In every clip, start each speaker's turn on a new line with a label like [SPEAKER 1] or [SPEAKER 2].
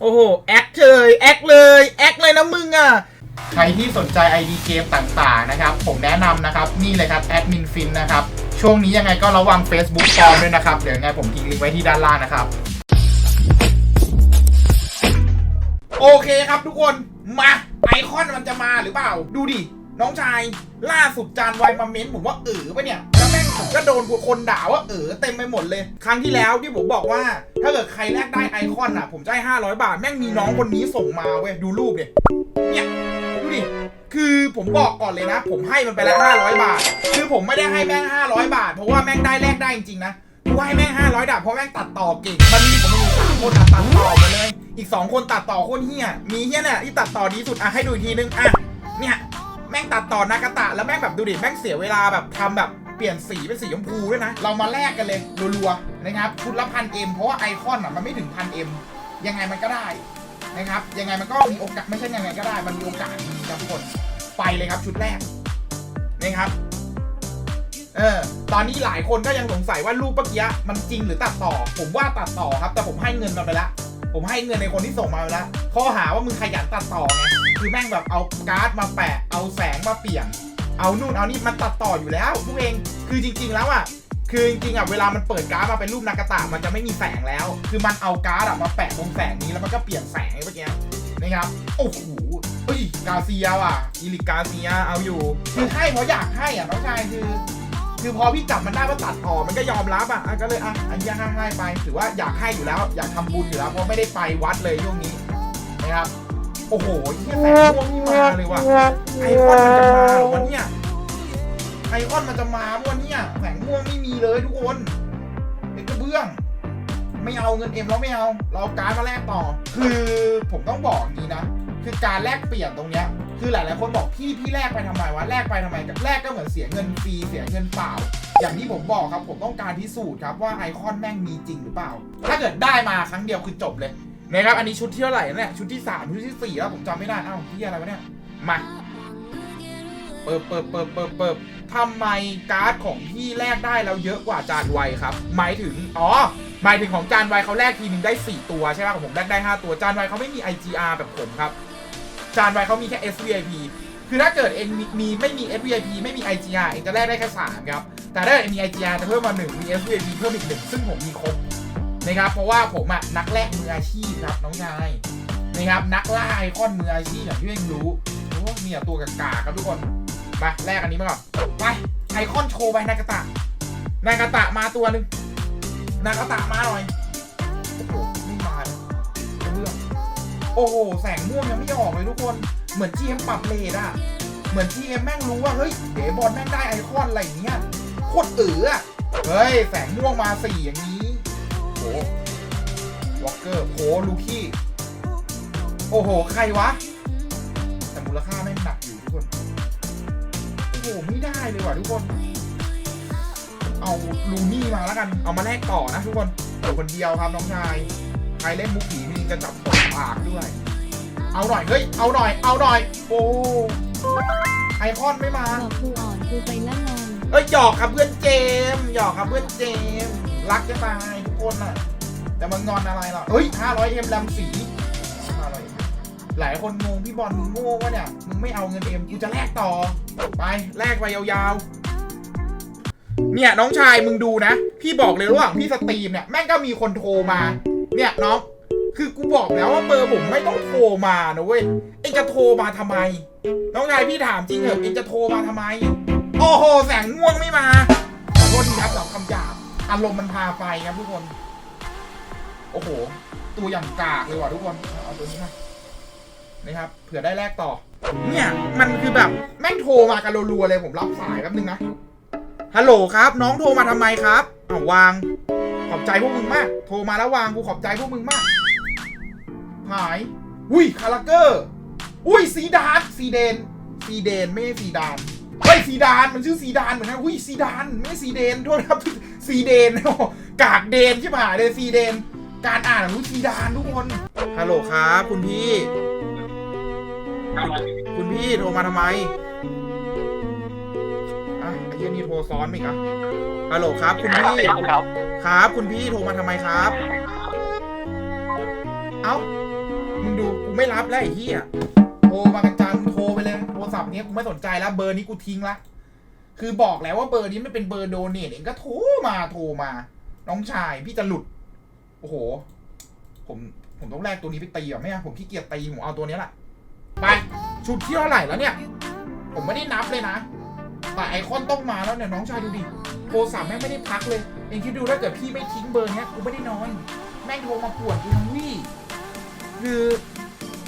[SPEAKER 1] โอ้โห แอคเลย แอคเลย แอคเลยนะมึงอะ ใครที่สนใจ ID เกมต่างๆนะครับ ผมแนะนำนะครับ นี่เลยครับแอดมินฟินนะครับ ช่วงนี้ยังไงก็ระวัง Facebook ปลอมด้วยนะครับ เดี๋ยวยังไงผมทิ้งลิงก์ไว้ที่ด้านล่างนะครับ โอเคครับทุกคน มาไอคอนมันจะมาหรือเปล่า ดูดิ น้องชาย ล่าสุดจานไวมาเม้นผมว่าเออปะเนี่ย นคนด่าว่าเออเต็มไปหมดเลย ครั้งที่แล้วที่ผมบอกว่า ถ้าเกิดใครแลกได้ไอคอนอะ ผมจะให้500 บาท แม่งมีน้องคนนี้ส่งมาเว้ย ดูรูปเนี่ยเนี่ยดูดิคือผมบอกก่อนเลยนะ ผมให้มันไปแล้ว500 บาท คือผมไม่ได้ให้แม่ง500 บาท เพราะว่าแม่งได้แลกได้จริงๆนะกูให้แม่ง500ดาบเพราะแม่งตัดต่อเก่ง มันมีผมมีสามคนตัดต่อมาเลย อีก 2 คนตัดต่อโคตรเฮี้ย มีเฮี้ยเนี่ยที่ตัดต่อดีสุดอะให้ดูอีกทีนึงอะเนี่ยแม่งตัดต่อนากาตะแล้วแม่งแบบดูดิแม่งเสียเวลาแบบทำแบบ เปลี่ยนสีเป็นสีชมพูด้วยนะ เรามาแลกกันเลยรัวๆนะครับชุดละพันเอ็มเพราะว่าไอคอนอะมันไม่ถึงพันเอ็มยังไงมันก็ได้นะครับยังไงมันก็มีโอกาสไม่ใช่ยังไงก็ได้ มันมีโอกาสมีครับทุกคนไปเลยครับชุดแรกนะครับเออตอนนี้หลายคนก็ยังสงสัยว่ารูปเมื่อกี้มันจริงหรือตัดต่อ ผมว่าตัดต่อครับ แต่ผมให้เงินมันไปแล้วผมให้เงินในคนที่ส่งมาไปแล้วข้อหาว่ามึงขยันตัดต่อไงคือแม่งแบบเอาการ์ดมาแปะเอาแสงมาเปลี่ยน เอานู่นเอานี่มันตัดต่ออยู่แล้วทุกเองคือจริง ๆ แล้วอะคือจริงๆอะเวลามันเปิดการ์ดมาเป็นรูปนากาตะมันจะไม่มีแสงแล้ว คือมันเอาการ์ดอะมาแปะตรงแสงนี้แล้วมันก็เปลี่ยนแสงไอ้เมื่อกี้ยนะครับโอ้โหเฮ้ยกาเซียว่ะอีลิกาเซียเอาอยู่ คือให้เพราะอยากให้อะน้องชายคือ คือพอพี่จับมันได้ว่าตัดต่อมันก็ยอมรับอะก็เลยอะอันนี้ให้ให้ไปถือว่าอยากให้อยู่แล้ว อยากทำบุญอยู่แล้วเพราะไม่ได้ไปวัดเลยช่วงนี้นะครับ โอ้โหเฮียแสงม่วงนี่มาเลยว่ะไอคอนมันจะมาเหรอวันเนี้ยไอคอนมันจะมาวันเนี้ยแสงม่วงไม่มีเลยทุกคนเป็นกระเบื้อง ไม่เอาเงินเอ็มแล้วไม่เอา เราการมาแลกต่อ คือผมต้องบอกอย่างนี้นะ คือการแลกเปลี่ยนตรงเนี้ย คือหลายๆคนบอกพี่พี่แลกไปทำไมวะแลกไปทำไมกับแลกก็เหมือนเสียเงินฟรีเสียเงินเปล่า อย่างที่ผมบอกครับผมต้องการพิสูจน์ครับว่าไอคอนแม่งมีจริงหรือเปล่า ถ้าเกิดได้มาครั้งเดียวคือจบเลย นะครับ อันนี้ชุดที่เท่าไหร่เนี่ยชุดที่สามชุดที่สี่แล้วผมจำไม่ได้เอ้าที่อะไรวะเนี่ยมาเปิบเปิบเปิบเปิบเปิบทำไมการ์ดของพี่แลกได้แล้วเยอะกว่าจานไวครับ หมายถึงอ๋อหมายถึงของจานไวเขาแลกทีนึงได้ 4 ตัวใช่ไหมของผมแลกได้ 5 ตัวจานไวเขาไม่มี IGR แบบผมครับ จานไวเขามีแค่ SVIP คือถ้าเกิดเองมีมีไม่มี SVIP ไม่มี IGR เองจะแลกได้แค่3ครับแต่ถ้าเองมี IGR จะเพิ่มมา1มี SVIP เพิ่มอีก1ซึ่งผมมีครบ นะครับเพราะว่าผมอะนักแลกมืออาชีพครับน้องชายนะครับนักล่าไอคอนมืออาชีพอย่างที่เองรู้โอ้มีแต่ตัวกากาครับทุกคนมาแลกอันนี้มาก่อนไปไอคอนโชว์ไปนากาตะนากาตะมาตัวหนึ่งนากาตะมาหน่อยโอ้โหไม่มาเระเบื้องโอ้โหแสงม่วงยังไม่ออกเลยทุกคนเหมือน GM ปรับเลทอะเหมือน GM แม่งรู้ว่าเฮ้ยเดบอลแม่งได้ไอคอนอะไรอย่างเงี้ยโคตรเอ๋อเฮ้ยแสงม่วงมาสี่อย่างนี้ โอ้วอลเกอร์โหลูคี้ โอ้โห ใครวะ แต่มูลค่าแม่งหนักอยู่ทุกคน โอ้โห ไม่ได้เลยว่ะทุกคน เอาลูนี่มาแล้วกัน เอามาแลกต่อนะทุกคนอยู่คนเดียวครับน้องชาย ใครเล่นมุกผีมีจะจับตบปากด้วย เอาหน่อย เฮ้ย เอาหน่อย เอาหน่อย โอ้ไอคอนไม่มา
[SPEAKER 2] บอกกูอ่อนกูไปละนอง
[SPEAKER 1] เอ้ยหยอกครับเพื่อนเจมส์หยอกครับเพื่อนเจมส์รักจะตายทุก คนน่ะ แต่มันงอนอะไรหรอเฮ้ย 500เอ็มลำสี500หลายคนงงพี่บอลมึงโง่วะเนี่ย มึงไม่เอาเงินเอ็มกูจะแลกต่อ ไปแลกไปยาวๆ เนี่ยน้องชายมึงดูนะ พี่บอกเลยระหว่างพี่สตรีมเนี่ยแม่งก็มีคนโทรมา เนี่ยน้องคือกูบอกแล้วว่าเบอร์ผมไม่ต้องโทรมานะเว้ย เอ็งจะโทรมาทำไม น้องชายพี่ถามจริงเหรอเอ็งจะโทรมาทำไม โอ้โห แสงม่วงไม่มาขอโทษทีครับสำหรับคำหยาบ อารมณ์มันพาไปครับทุกคน โอ้โห ตัวอย่างกากเลยว่ะทุกคนเอาตัวนี้มานะครับเผื่อได้แลกต่อ เนี่ย มันคือแบบแม่งโทรมากันรัวๆเลยผมรับสายแป๊บนึงนะฮัลโหลครับ น้องโทรมาทำไมครับอ้าวาง ขอบใจพวกมึงมาก โทรมาแล้ววางกูขอบใจพวกมึงมาก หาย อุ้ยคาราเกอร์ อุ้ยซีดานซีเดนซีเดนไม่ใช่ซีดาน เฮ้ยซีดานมันชื่อซีดานเหมือนกันอุ้ยซีดานไม่ใช่ซีเดนโทษครับซีเดนโอ้โหกากเดนใช่ไหมเลยซีเดน การอ่านรู้ซีดานทุกคนฮัลโหลครับ คุณพี่ คุณพี่โทรมาทำไมอะไอ้เหี้ยนี่โทรซ้อนมาอีกอะฮัลโหลครับ คุณพี่
[SPEAKER 3] ครับ
[SPEAKER 1] ครับ คุณพี่โทรมาทำไมครับ เอ้าไม่รับแล้วไอ้เหี้ยโทรมากันจังโท รไปเลยโทรศัพท์นี้กูไม่สนใจแล้วเบอร์นี้กูทิ้งละคือบอกแล้วว่าเบอร์นี้ไม่เป็นเบอร์โดเนทเองก็โทรมาโทรมา น้องชายพี่จะหลุด โอ้โห ผมผมต้องแลกตัวนี้ไปตีอะไม่อาผมขี้เกียจตีผมเอาตัวนี้แหละไปชุดที่เท่าไหร่แล้วเนี่ย ผมไม่ได้นับเลยนะ แต่ไอคอนต้องมาแล้วเนี่ยน้องชายดูดิโทรศัพท์แม่งไม่ได้พักเลยเองคิดดูถ้าเกิดพี่ไม่ทิ้งเบอร์เนี้ยกูไม่ได้นอนแม่งโทรมาปวนกูทั้งวี่คือ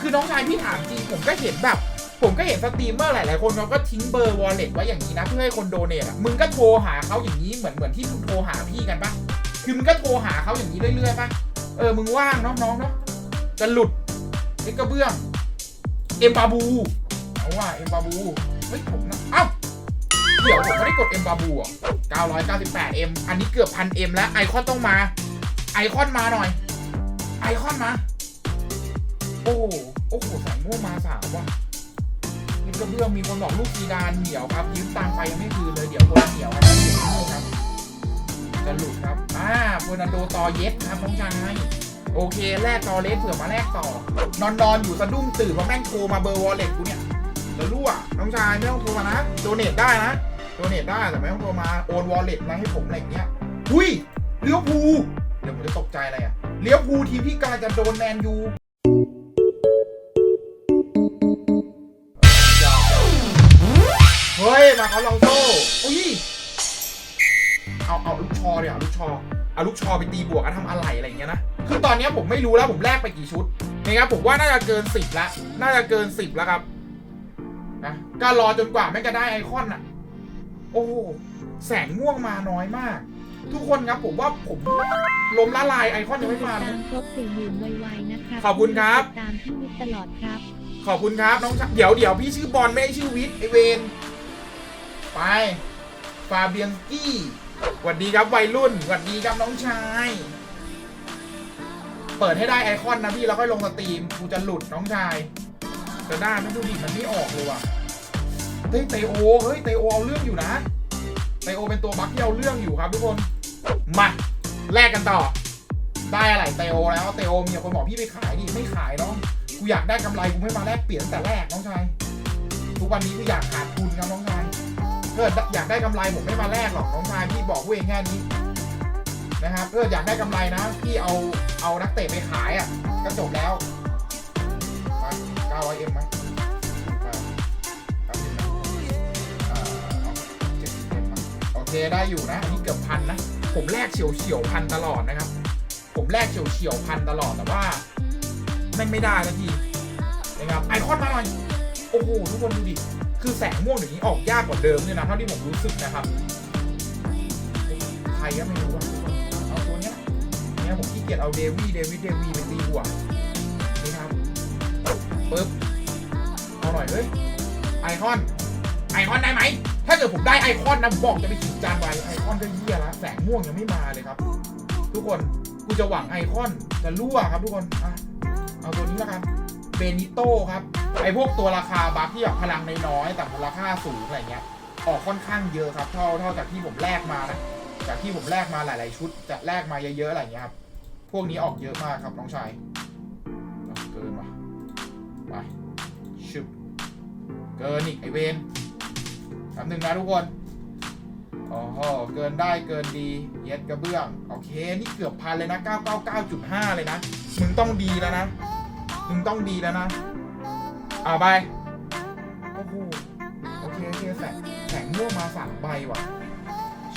[SPEAKER 1] คือน้องชายพี่ถามจริงผมก็เห็นแบบ ผมก็เห็นสตรีมเมอร์หลายๆคนเขาก็ทิ้งเบอร์วอลเล็ตไว้อย่างนี้นะเพื่อให้คนโดเนทอะมึงก็โทรหาเขาอย่างนี้เหมือนเหมือนที่มึงโทรหาพี่กันปะคือมึงก็โทรหาเขาอย่างนี้เรื่อยๆปะเออมึงว่างน้องๆเนาะจะหลุดเอ็กกระเบื้องเอ็มบาบูเอาว่าเอ็มบาบูเฮ้ยผมนะเอ้าเดี๋ยวผมไม่ได้กดเอ็มบาบูอะ998เอ็มอันนี้เกือบพันเอ็มแล้วไอคอนต้องมา ไอคอนมาหน่อย ไอคอนมา โอ้โหโอ้โหแสงม่วงมาสามว่ะ กระเบื้องมีคนบอกลูกซีดานเหนียวครับยืมตังไปยังไม่คืนเลยเดี๋ยวคนเหนียวนะเดี๋ยวนี่ครับจะหลุดครับอ่าโฟนันโดต่อเย็ดครับน้องชายโอเคแลกต่อเลสเผื่อมาแลกต่อ นอนนอนอยู่สะดุ้งตื่นมาะแม่งโทรมาเบอร์วอลเล็ตกูเนี่ยเดี๋ยวรู้อะน้องชายไม่ต้องโทรมานะโดเนทได้นะโดเนทได้แต่ไม่ต้องโทรมาโอนวอลเล็ตมาให้ผมอะไรอย่างเงี้ยหุยเลี้ยวภูเดี๋ยวผมจะตกใจอะไรอะเลี้ยวภูทีมที่กำลังจะโดนแมนยู เฮ้ยมาเขาลองโซ่อุ้ยเอาเอาลูกชอเดี๋ยวเอาลูกชอเอาลูกชอไปตีบวกกันทำอะไรอะไรอย่างเงี้ยนะคือตอนเนี้ยผมไม่รู้แล้วผมแลกไปกี่ชุดนะครับผมว่าน่าจะเกินสิบละน่าจะเกินสิบแล้วครับนะก็รอจนกว่าแม่งจะได้ไอคอนอะโอ้โหแสงม่วงมาน้อยมาก ทุกคนครับผมว่าผมล้มละลายไอคอนยังไม่มาเล
[SPEAKER 2] ตายมครบสี่หมื่นไวๆนะครับ
[SPEAKER 1] ขอบคุณครับ
[SPEAKER 2] ติดตามพี่วิทย์ตลอดครับ
[SPEAKER 1] ขอบคุณครับน้องชายเดี๋ยวเดี๋ยวพี่ชื่อบอลไม่ใช่ชื่อวิทย์ไอเวน ไปฟาเบียงกี้สวัสดีครับวัยรุ่นสวัสดีครับน้องชาย เปิดให้ได้ไอคอนนะพี่แล้วค่อยลงสตรีมกูจะหลุดน้องชายจะได้ไม่ดูดิมันไม่ออกเลยว่ะเฮ้ยเตโอเฮ้ยเตโอเอาเรื่องอยู่นะเตโอเป็นตัวบัคที่เอาเรื่องอยู่ครับทุกคนมาแลกกันต่อ ได้อะไรเตโอแล้วเตโอมีคนบอกพี่ไปขายดิไม่ขายน้องกูอยากได้กำไรกูไม่มาแลกเปลี่ยนแต่แรกน้องชายทุกวันนี้กูอยากขาดทุนครับน้องชาย เกิดอยากได้กำไรผมไม่มาแลกหรอกน้องชายพี่บอกกูเองแค่นี้นะครับเอออยากได้กำไรนะพี่เอาเอานักเตะไปขายอะก็จบแล้วไป900เอ็มไหมอ่าครับเห็นไหมอ่าเอา70 M โอเคได้อยู่นะ อันนี้เกือบพันนะ ผมแลกเฉียวเฉียวพันตลอดนะครับ ผมแลกเฉียวเฉียวพันตลอดแต่ว่าแม่งไม่ได้แล้วทีนะครับไอคอนมาหน่อย โอ้โห ทุกคนดูดิ คือแสงม่วงเดี๋ยวนี้ออกยากกว่าเดิมเลยนะเท่าที่ผมรู้สึกนะครับใครก็ไม่รู้ว่าเอาตัวเนี้ยเนี่ยผมขี้เกียจเอาเดวี่เดวิดเดวีไปตีหัวนี่ครับปึ๊บเอาหน่อยเฮ้ยไอคอนไอคอนได้ไหมถ้าเกิดผมได้ไอคอนนะผมบอกจะไปขิงจานไว้ไอคอนก็เยี่ยละแสงม่วงยังไม่มาเลยครับ ทุกคนกูจะหวังไอคอนจะรั่วครับทุกคนอะเอาตัวนี้แล้วกัน เบนิโต้ครับ ไอพวกตัวราคาบัฟที่แบบพลังน้อยแต่มูลค่าสูงอะไรเงี้ย ออกค่อนข้างเยอะครับ เท่าเท่าจากที่ผมแลกมานะจากที่ผมแลกมาหลาย ๆ ชุดจะแลกมาเยอะๆอะไรเงี้ยครับ พวกนี้ออกเยอะมากครับน้องชายเอาเกินว่ะไปชึบเกินอีกไอเวนคำหนึ่งนะทุกคนโอ้โหเกินได้เกินดี เย็ดกระเบื้อง โอเค นี่เกือบพันเลยนะ 999.5 เลยนะ มึงต้องดีแล้วนะ มึงต้องดีแล้วนะอ่าไปโอ้โหโอเคโอเคแสงแสงม่วงมาสามใบว่ะ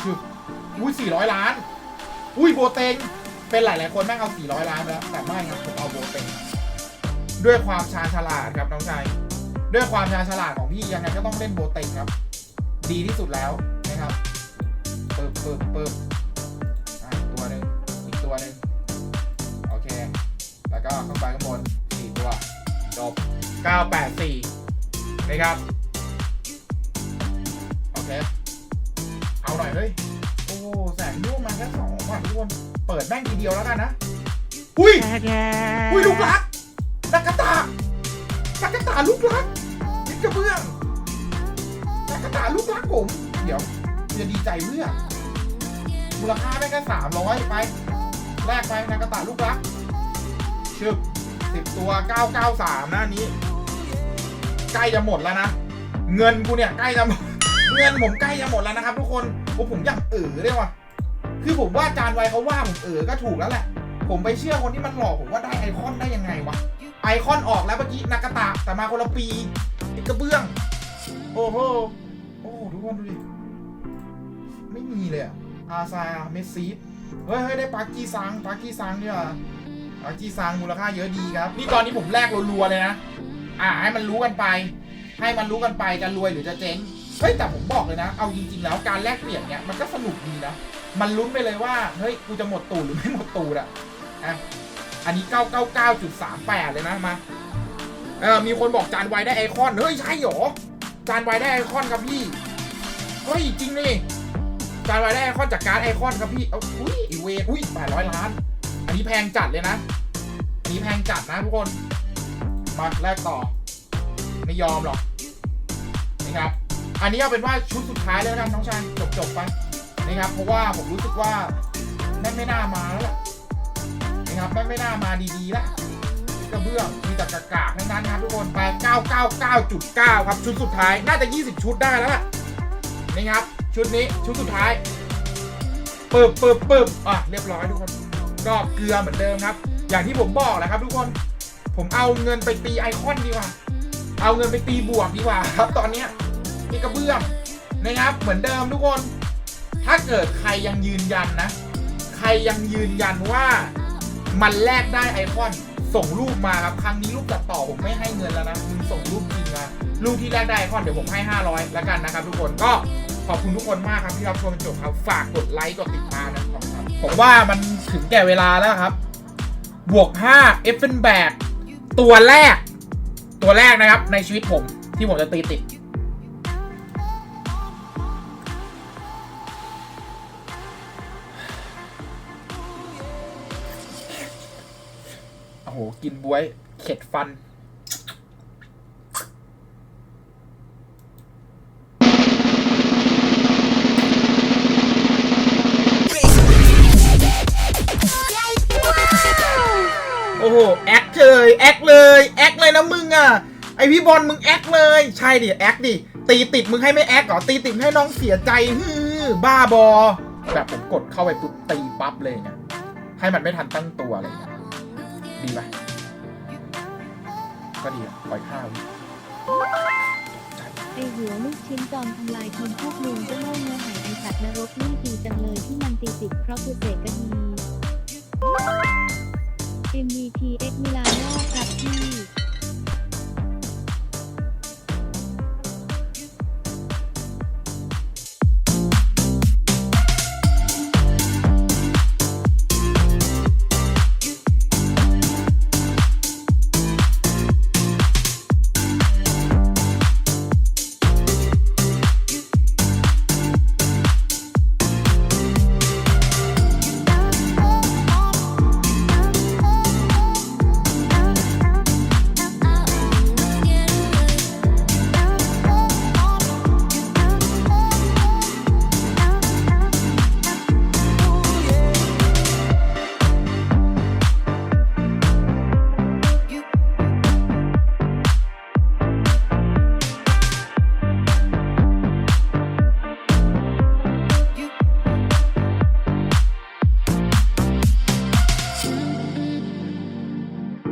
[SPEAKER 1] ชึบอุ้ย400ล้าน อุ้ยโบเต็งเป็นหลายๆคนแม่งเอา400ล้านไปแล้ว แต่ไม่ครับผมเอาโบเต็งด้วยความชาญฉลาดครับน้องชายด้วยความชาญฉลาดของพี่ยังไงก็ต้องเล่นโบเต็งครับ ดีที่สุดแล้วนะครับเปิบเปิบเปิบอีกตัวหนึ่งอีกตัวหนึ่งโอเค แล้วก็เข้าไปข้างบน จบ 984 นะครับ โอเค เอาหน่อยเฮ้ยโอ้ แสงม่วงมาแค่สองว่ะทุกคน เปิดแม่งทีเดียวแล้วกันนะ อุ้ย อุ้ย ลูกรักนักกระตานักกระตาลูกรักติดกระเบื้องนักกระตาลูกรักผม เดี๋ยวจะดีใจเพื่อมูลค่าไม่แค่สามร้อยไปแลกไปนักกระตาลูกรักชึบ สิบตัวเก้าเก้าสามนะนี้ ใกล้จะหมดแล้วนะ เงินกูเนี่ยใกล้จะหมดเงินผมใกล้จะหมดแล้วนะครับ ทุกคนโอ้ผมอยากเออเลยว่ะคือผมว่าจานไวเขาว่าผมเออก็ถูกแล้วแหละ ผมไปเชื่อคนที่มันหลอกผมว่าได้ไอคอนได้ยังไงวะ ไอคอนออกแล้วเมื่อกี้นากาตะแต่มาคนละปีติกระเบื้อง โอ้โห โอ้โหทุกคนดูดิ ไม่มีเลยอะอาซาเมสซีเฮ้ยเฮ้ยได้ปากีซังปากีซังเนี่ย ปากีซังมูลค่าเยอะดีครับ นี่ตอนนี้ผมแลกรัวๆเลยนะ อ่า ให้มันรู้กันไป ให้มันรู้กันไปจะรวยหรือจะเจ๊ง เฮ้ยแต่ผมบอกเลยนะ เอาจริงๆแล้วการแลกเปลี่ยนเนี่ยมันก็สนุกดีนะ มันลุ้นไปเลยว่า เฮ้ยกูจะหมดตูดหรือไม่หมดตูดอะอะ อันนี้ 999.38 เลยนะมา เออมีคนบอกจานไวได้ไอคอน เฮ้ยใช่หรอ จานไวได้ไอคอนครับพี่ เฮ้ยจริงนี่จานไวได้ไอคอนจากการไอคอนครับพี่ เอาอุ้ยอีเวอุ้ย800ล้าน อันนี้แพงจัดเลยนะอันนี้แพงจัดนะทุกคน มาแลกต่อ ไม่ยอมหรอกนะครับ อันนี้เอาเป็นว่าชุดสุดท้ายแล้วกันน้องชายจบจบไปนะครับ เพราะว่าผมรู้สึกว่าแม่ไม่น่ามาแล้วล่ะนะครับแม่ไม่น่ามาดีๆแล้วกระเบื้องมีแต่กากๆทั้งนั้นนะทุกคนไป999.9 ครับ ชุดสุดท้ายน่าจะ 20 ชุดได้แล้วล่ะนะครับ ชุดนี้ชุดสุดท้ายปึบปึบปึบอะเรียบร้อยทุกคน ก็เกลือเหมือนเดิมครับ อย่างที่ผมบอกแหละครับทุกคนผมเอาเงินไปตีไอคอนดีกว่า เอาเงินไปตีบวกดีกว่าครับ ตอนเนี้ยมีกระเบื้องนะครับ เหมือนเดิมทุกคน ถ้าเกิดใครยังยืนยันนะ ใครยังยืนยันว่ามันแลกได้ไอคอนส่งรูปมาครับ ครั้งนี้รูปตัดต่อผมไม่ให้เงินแล้วนะคุณส่งรูปจริงมารูปที่แลกได้ไอคอนเดี๋ยวผมให้ 500 แล้วกันนะครับ ทุกคนก็ขอบคุณทุกคนมากครับที่รับชมจนจบครับ ฝากกดไลค์กดติดตามนะครับผมว่ามัน ถึงแก่เวลาแล้วครับ บวก5 e f f e n b a g ตัวแรก ตัวแรกนะครับ ในชีวิตผมที่ผมจะตีติด โอ้โห กินบวย เข็ดฟัน แลยนะมึงอะไอพี่บอลมึงแอคเลย ใช่ดิแอคดิตีติดมึงให้ไม่แอคเหรอตีติดให้น้องเสียใจฮือบ้าบอ แบบผมกดเข้าไปปุ๊บตีปั๊บเลยไงให้มันไม่ทันตั้งตัวอะไรเงี้ยดีไหมก็ดีอะปล่อยข้าว
[SPEAKER 2] ไอหัวลูกชิ้นจอมทำลายทีมพวกมึงก็โง่เนื้อหายไอสัตว์นรกนี่ดีจังเลยที่มันตีติดเพราะกูเสกกันดี MVP X มิลานอครับพี่